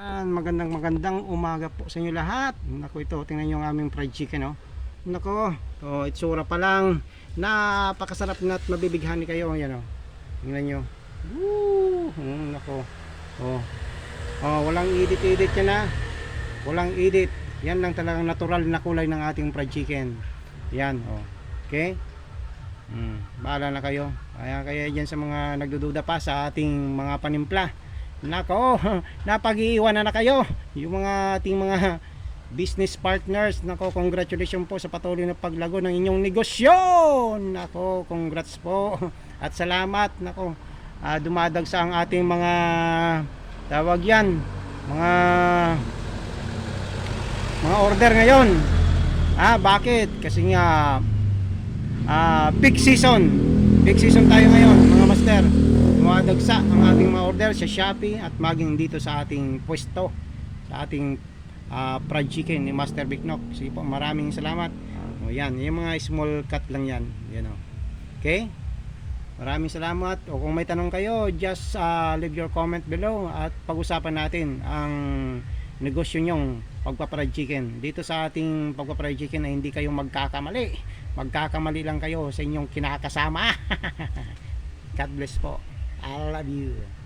Yan, magandang magandang umaga po sa inyo lahat. Nako ito, tingnan niyo ang aming fried chicken, oh. Nako, oh, itsura pa lang. Napakasarap na at mabibighani kayo, yan oh. Tingnan niyo. Woo! Mm, nako. Oh. Oh, walang edit-edit yan ah. Walang edit. Yan lang talagang natural na kulay ng ating fried chicken. Yan, oh. Okay? Mm, bahala na kayo. Kaya kaya diyan sa mga nagdududa pa sa ating mga panimpla. Nako, napag-iiwan na na kayo. Yung mga ating mga business partners. Nako, congratulations po sa patuloy na paglago ng inyong negosyo. Nako, congrats po. At salamat. Nako, ah, dumadag sa ang ating mga tawag yan. Mga mga order ngayon. Ah, bakit? Kasi nga ah peak season. Peak season tayo ngayon, mga master. Dumadagsa ang ating mga order sa Shopee at maging dito sa ating pwesto sa ating ah, fried chicken ni Master Big Knock. Sige po, maraming salamat. O yan, yung mga small cut lang yan. Yan o. Okay? Maraming salamat. O kung may tanong kayo, just ah, leave your comment below at pag-usapan natin ang negosyo nyong pagpa-fried chicken. Dito sa ating pagpa-fried chicken ay hindi kayo magkakamali. Magkakamali lang kayo sa inyong kinakasama. God bless po. I love you.